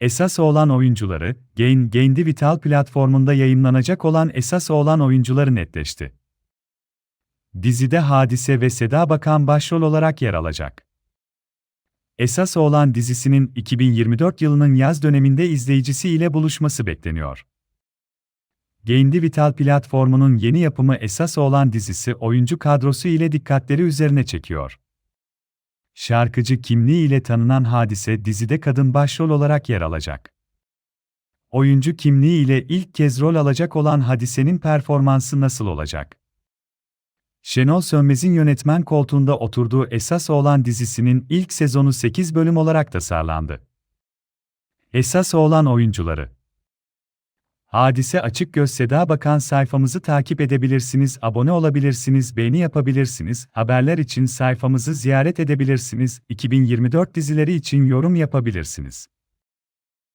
Esas olan oyuncuları, Gain, Gain Digital platformunda yayınlanacak olan esas olan oyuncuları netleşti. Dizide Hadise ve Seda Bakan başrol olarak yer alacak. Esas olan dizisinin 2024 yılının yaz döneminde izleyicisi ile buluşması bekleniyor. Gain Digital platformunun yeni yapımı esas olan dizisi oyuncu kadrosu ile dikkatleri üzerine çekiyor. Şarkıcı kimliği ile tanınan Hadise dizide kadın başrol olarak yer alacak. Oyuncu kimliği ile ilk kez rol alacak olan Hadise'nin performansı nasıl olacak? Şenol Sönmez'in yönetmen koltuğunda oturduğu esas olan dizisinin ilk sezonu 8 bölüm olarak tasarlandı. Esas olan oyuncuları Hadise Açık Göz Seda Bakan sayfamızı takip edebilirsiniz, abone olabilirsiniz, beğeni yapabilirsiniz, haberler için sayfamızı ziyaret edebilirsiniz, 2024 dizileri için yorum yapabilirsiniz.